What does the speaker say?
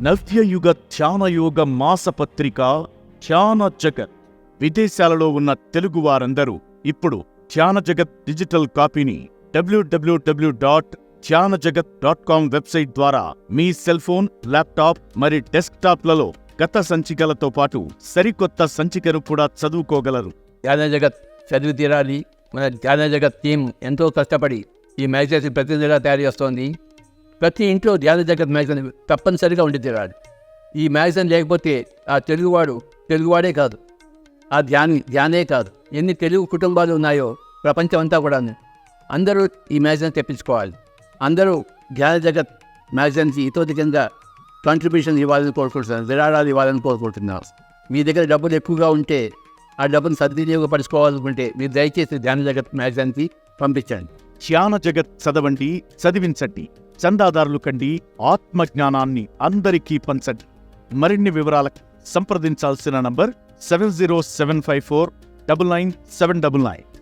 నవ్యయుగ ధ్యానయోగ మాసపత్రిక ధ్యాన జగత్ విదేశాలలో ఉన్న తెలుగు వారందరూ ఇప్పుడు ధ్యాన జగత్ డిజిటల్ కాపీని డబ్ల్యూడబ్ల్యూడబ్ల్యూ డాట్ ధ్యాన జగత్ డాట్ కామ్ వెబ్సైట్ ద్వారా మీ సెల్ ఫోన్ ల్యాప్టాప్ మరి డెస్క్టాప్లలో గత సంచికలతో పాటు సరికొత్త సంచికను కూడా చదువుకోగలరు. ధ్యాన జగత్ చదివి తీరాలి. మన ధ్యాన జగత్ టీం ఎంతో కష్టపడి ఈ మ్యాగజైన్స్ ప్రతి తయారు చేస్తోంది. ప్రతి ఇంట్లో ధ్యాన జగత్ మ్యాగజైన్ తప్పనిసరిగా ఉండి తీరాలి ఈ మ్యాగజైన్ లేకపోతే ఆ తెలుగువాడు తెలుగువాడే కాదు. ఆ ధ్యాని ధ్యానే కాదు. ఎన్ని తెలుగు కుటుంబాలు ఉన్నాయో ప్రపంచం అంతా కూడా అందరూ ఈ మ్యాగజైన్ తెప్పించుకోవాలి. అందరూ ధ్యాన జగత్ మ్యాగజైన్కి ఇతోధికంగా కాంట్రిబ్యూషన్ ఇవ్వాలని కోరుకుంటున్నాను విరాళాలు ఇవ్వాలని కోరుకుంటున్నాను మీ దగ్గర డబ్బులు ఎక్కువగా ఉంటే ఆ డబ్బును సద్వినియోగపరచుకోవాలనుకుంటే మీరు దయచేసి ధ్యాన జగత్ మ్యాగజైన్కి పంపించండి. ధ్యాన జగత్ చదవండి చదివించండి. చందాదారులు కండి ఆత్మజ్ఞానాన్ని అందరికీ పంచండి. మరిన్ని వివరాలకు సంప్రదించాల్సిన number seven zero seven five four double nine seven double nine.